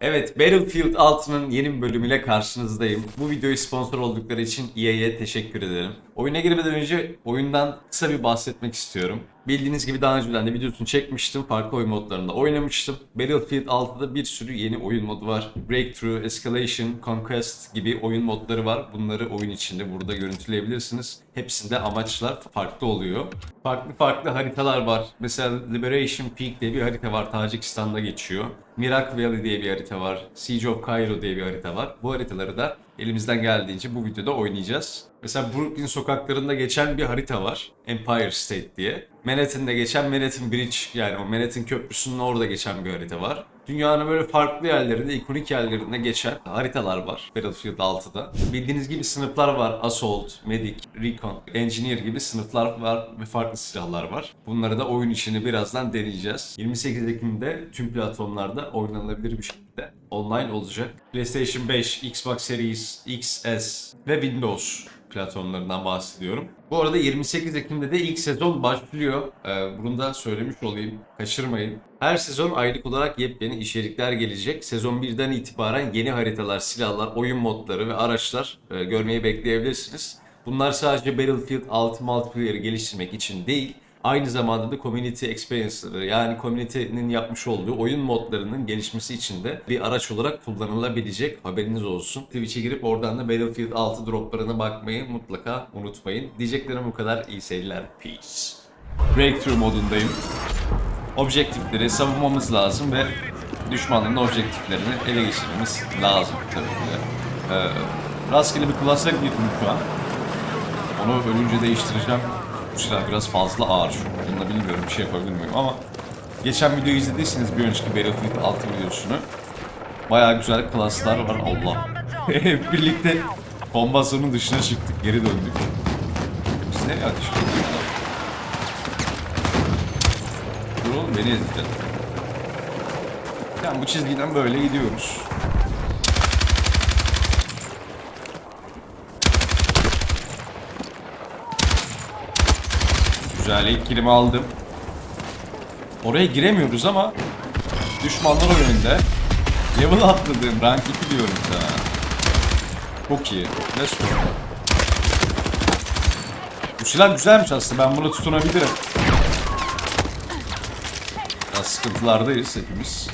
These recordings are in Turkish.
Evet, Battlefield 6'nın yeni bir bölümüyle karşınızdayım. Bu videoyu sponsor oldukları için EA'ye teşekkür ederim. Oyuna girmeden önce oyundan kısa bir bahsetmek istiyorum. Bildiğiniz gibi daha önceden de videosunu çekmiştim. Farklı oyun modlarında oynamıştım. Battlefield 6'da bir sürü yeni oyun modu var. Breakthrough, Escalation, Conquest gibi oyun modları var. Bunları oyun içinde burada görüntüleyebilirsiniz. Hepsinde amaçlar farklı oluyor. Farklı farklı haritalar var. Mesela Liberation Peak diye bir harita var. Tacikistan'da geçiyor. Mirac Valley diye bir harita var. Siege of Cairo diye bir harita var. Bu haritaları da elimizden geldiğince bu videoda oynayacağız. Mesela Brooklyn sokaklarında geçen bir harita var. Empire State diye. Manhattan'da geçen Manhattan Bridge yani o Manhattan Köprüsü'nün orada geçen bir harita var. Dünyanın böyle farklı yerlerinde, ikonik yerlerinde geçen haritalar var Battlefield 6'da. Bildiğiniz gibi sınıflar var. Assault, Medic, Recon, Engineer gibi sınıflar var ve farklı silahlar var. Bunları da oyun içinde birazdan deneyeceğiz. 28 Ekim'de tüm platformlarda oynanabilir bir şekilde online olacak. PlayStation 5, Xbox Series XS ve Windows platformlarından bahsediyorum. Bu arada 28 Ekim'de de ilk sezon başlıyor. Ee, bunu da söylemiş olayım. Kaçırmayın. Her sezon aylık olarak yepyeni içerikler gelecek. Sezon 1'den itibaren yeni haritalar, silahlar, oyun modları ve araçlar e, görmeyi bekleyebilirsiniz. Bunlar sadece Battlefield 6 multiplayer'ı geliştirmek için değil, aynı zamanda da community experience'ları yani community'nin yapmış olduğu oyun modlarının gelişmesi için de bir araç olarak kullanılabilecek haberiniz olsun. Twitch'e girip oradan da Battlefield 6 droplarına bakmayı mutlaka unutmayın. Diyeceklerim bu kadar. İyi seyirler. Peace. Breakthrough modundayım. Objektifleri savunmamız lazım ve düşmanların objektiflerini ele geçirmemiz lazım tabii ki. Ee, rastgele bir klasa girdim şu an. Onu ölünce değiştireceğim. Silah biraz fazla ağır çünkü. Bununla bilmiyorum bir şey yapabilir miyim ama geçen videoyu izlediyseniz bir önceki Battlefield 6 videosunu bayağı güzel klaslar var Allah. Hep birlikte kombasyonun dışına çıktık, geri döndük. Biz nereye ateş? Dur oğlum beni ezdi. Yani bu çizgiden böyle gidiyoruz. Güzel ilk kilimi aldım. Oraya giremiyoruz ama düşmanlar o yönde. Level atladığım rank 2 diyorum sana. Çok iyi. Let's go. Bu silah güzelmiş aslında. Ben bunu tutunabilirim. Biraz sıkıntılardayız hepimiz.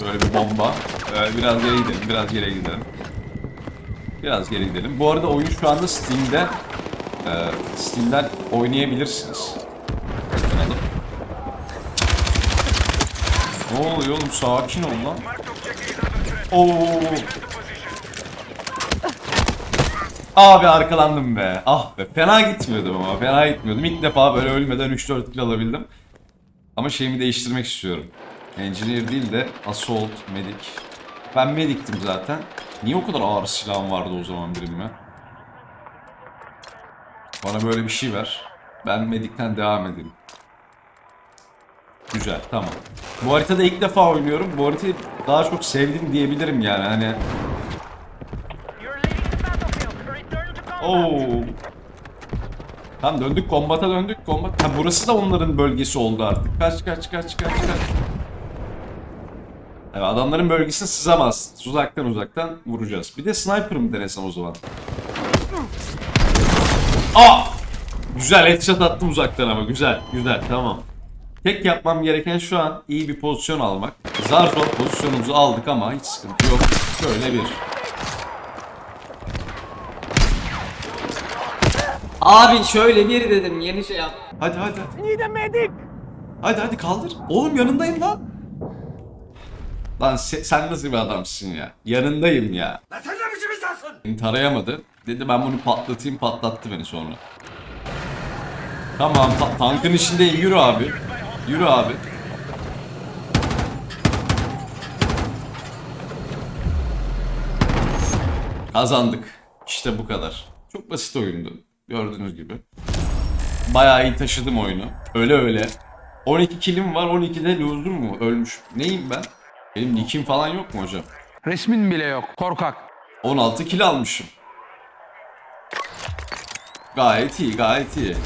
Böyle bir bomba. Ee, biraz geri gidelim, biraz geri gidelim. Biraz geri gidelim. Bu arada oyun şu anda Steam'de e, Steam'den oynayabilirsiniz. Bakalım. Ne oluyor oğlum? Sakin ol lan. Oo. Abi arkalandım be. Ah be. Fena gitmiyordum ama. Fena gitmiyordum. İlk defa böyle ölmeden 3-4 kill alabildim. Ama şeyimi değiştirmek istiyorum. Engineer değil de Assault, Medic. Ben Medic'tim zaten. Niye o kadar ağır silahım vardı o zaman ya? Bana böyle bir şey ver. Ben Medic'ten devam edeyim. Güzel, tamam. Bu haritada ilk defa oynuyorum. Bu haritayı daha çok sevdim diyebilirim yani. Hani. Oo. Tamam döndük kombata döndük kombat. Ha burası da onların bölgesi oldu artık. Kaç kaç kaç kaç kaç. Evet adamların bölgesine sızamaz. Uzaktan uzaktan vuracağız. Bir de sniper mı denesem o zaman? Aa! Güzel headshot attım uzaktan ama güzel güzel tamam. Tek yapmam gereken şu an iyi bir pozisyon almak. Zar zor pozisyonumuzu aldık ama hiç sıkıntı yok. Şöyle bir Abi şöyle bir dedim yeni şey yap. Hadi hadi hadi. Need a medic. Hadi hadi kaldır. Oğlum yanındayım lan. Lan se- sen nasıl bir adamsın ya? Yanındayım ya. Lan sen ne biçim insansın? Beni tarayamadı. Dedi ben bunu patlatayım patlattı beni sonra. Tamam ta- tankın içindeyim yürü abi. Yürü abi. Kazandık. İşte bu kadar. Çok basit oyundu. Gördüğünüz gibi. Bayağı iyi taşıdım oyunu. Öyle öyle. 12 kilim var 12'de loser mu? Ölmüş. Neyim ben? Benim nickim falan yok mu hocam? Resmin bile yok. Korkak. 16 kilo almışım. Gayet iyi, gayet iyi.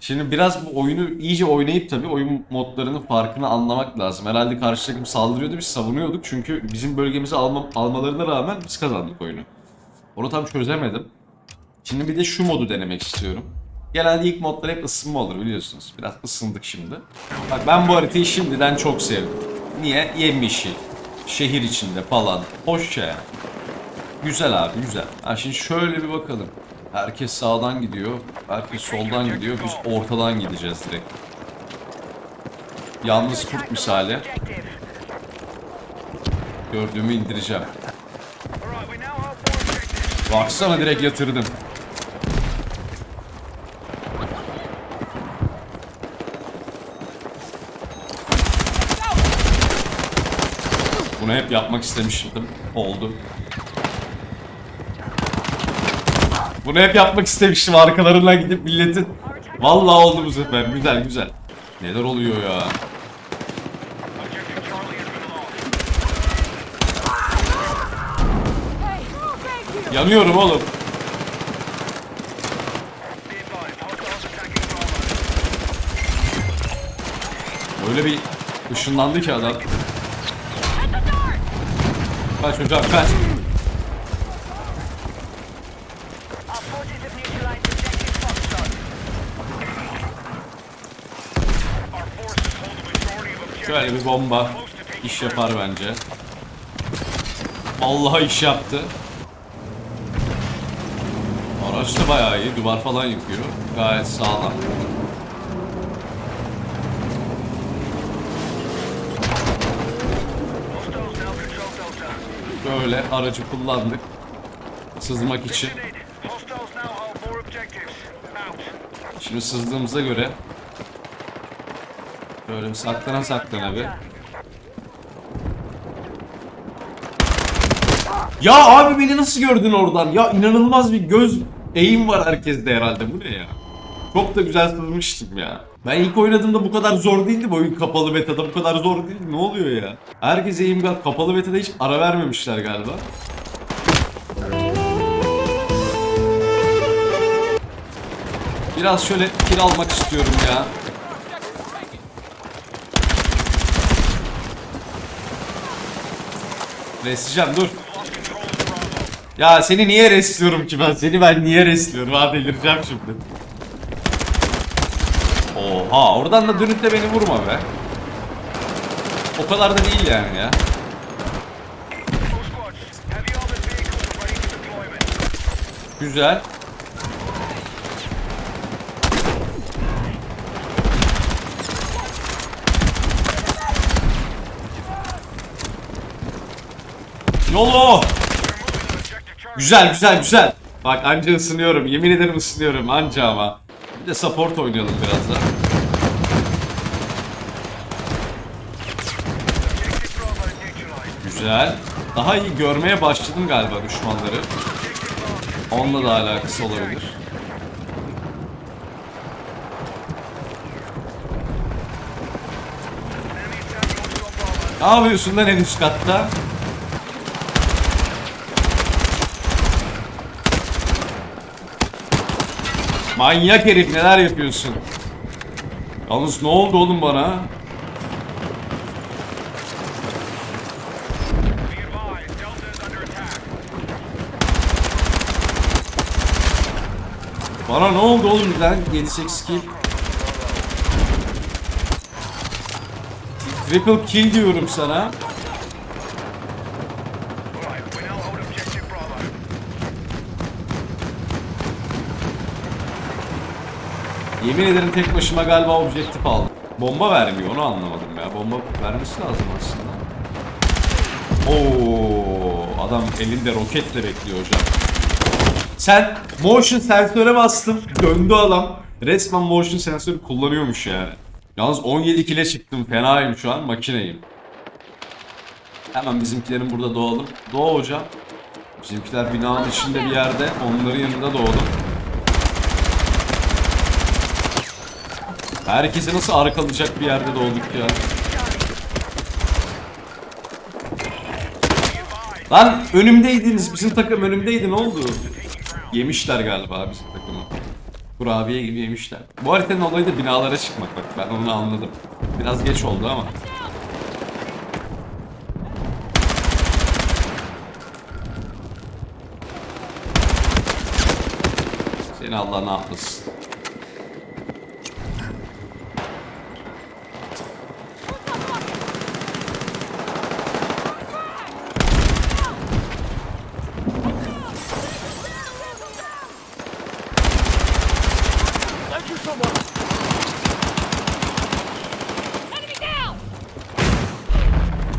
Şimdi biraz bu oyunu iyice oynayıp tabii oyun modlarının farkını anlamak lazım. Herhalde karşı takım saldırıyordu biz savunuyorduk çünkü bizim bölgemizi alma, almalarına rağmen biz kazandık oyunu. Onu tam çözemedim. Şimdi bir de şu modu denemek istiyorum. Genelde ilk modlar hep ısınma olur biliyorsunuz. Biraz ısındık şimdi. Bak ben bu haritayı şimdiden çok sevdim. Niye? Yemyeşil. Şehir içinde falan. Hoşça yani. Güzel abi güzel. Ha şimdi şöyle bir bakalım. Herkes sağdan gidiyor. Herkes soldan gidiyor. Biz ortadan gideceğiz direkt. Yalnız kurt misali. Gördüğümü indireceğim. Baksana direkt yatırdım. Bunu hep yapmak istemiştim. Oldu. Bunu hep yapmak istemiştim arkalarından gidip milletin. Vallahi oldu bu sefer. Güzel güzel. Neler oluyor ya? Yanıyorum oğlum. Öyle bir ışınlandı ki adam. Kaç hocam kaç. Şöyle bir bomba iş yapar bence. Vallahi iş yaptı. Araç da bayağı iyi. Duvar falan yıkıyor. Gayet sağlam. Böyle aracı kullandık. Sızmak için. Şimdi sızdığımıza göre böyle saklana saklana bir. Ya abi beni nasıl gördün oradan? Ya inanılmaz bir göz eğim var herkeste herhalde. Bu ne ya? Çok da güzel sızmıştım ya. Ben ilk oynadığımda bu kadar zor değildi bu oyun kapalı beta'da bu kadar zor değildi. Ne oluyor ya? Herkes eğim kat kapalı beta'da hiç ara vermemişler galiba. Biraz şöyle kill almak istiyorum ya. Resleyeceğim dur. Ya seni niye resliyorum ki ben? Seni ben niye resliyorum? Ha delireceğim şimdi. Oha oradan da dönüp de beni vurma be. O kadar da değil yani ya. All Yolo! Güzel güzel güzel. Bak anca ısınıyorum. Yemin ederim ısınıyorum anca ama. Bir de support oynayalım biraz da. Güzel. Daha iyi görmeye başladım galiba düşmanları. Onunla da alakası olabilir. Ne yapıyorsun lan en üst katta? Manyak herif neler yapıyorsun? Yalnız ne oldu oğlum bana? Bana ne oldu oğlum lan 7-8 kill? Triple kill diyorum sana. Yemin ederim tek başıma galiba objektif aldım. Bomba vermiyor onu anlamadım ya. Bomba vermesi lazım aslında. Oo, adam elinde roketle bekliyor hocam. Sen motion sensöre bastın. Döndü adam. Resmen motion sensörü kullanıyormuş yani. Yalnız 17 kile çıktım. Fenayım şu an. Makineyim. Hemen bizimkilerin burada doğalım. Doğa hocam. Bizimkiler binanın içinde bir yerde. Onların yanında doğdum. Herkesi nasıl arkalayacak bir yerde doğduk ya. Lan önümdeydiniz. Bizim takım önümdeydi. Ne oldu? Yemişler galiba bizim takımı. Kurabiye gibi yemişler. Bu haritanın olayı da binalara çıkmak bak ben onu anladım. Biraz geç oldu ama. Seni Allah ne yapmasın.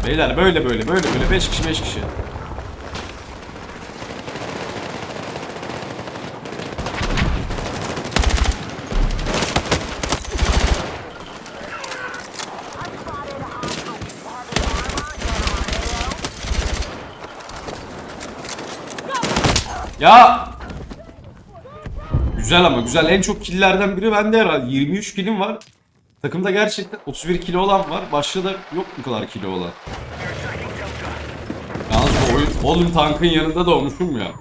Beyler böyle böyle böyle böyle 5 kişi 5 kişi. Ya Güzel ama güzel. En çok killlerden biri bende herhalde. 23 killim var. Takımda gerçekten 31 kilo olan var. Başka da yok bu kadar kilo olan. Yalnız bu oyun, oğlum tankın yanında doğmuşum ya.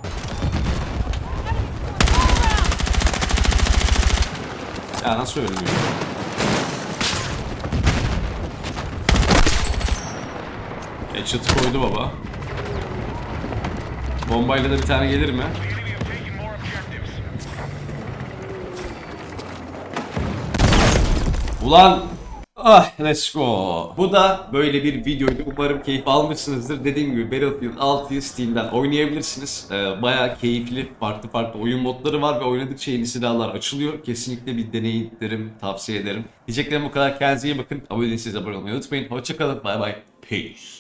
Ya nasıl ölmüyor? Headshot'ı koydu baba. Bombayla da bir tane gelir mi? Ulan Ah let's go. Bu da böyle bir videoydu. Umarım keyif almışsınızdır. Dediğim gibi Battlefield 6'yı Steam'den oynayabilirsiniz. Ee, bayağı keyifli, farklı farklı oyun modları var ve oynadıkça yeni silahlar açılıyor. Kesinlikle bir deneyin derim, tavsiye ederim. Diyeceklerim bu kadar. Kendinize iyi bakın. Abone değilseniz abone olmayı unutmayın. Hoşçakalın. Bay bay. Peace.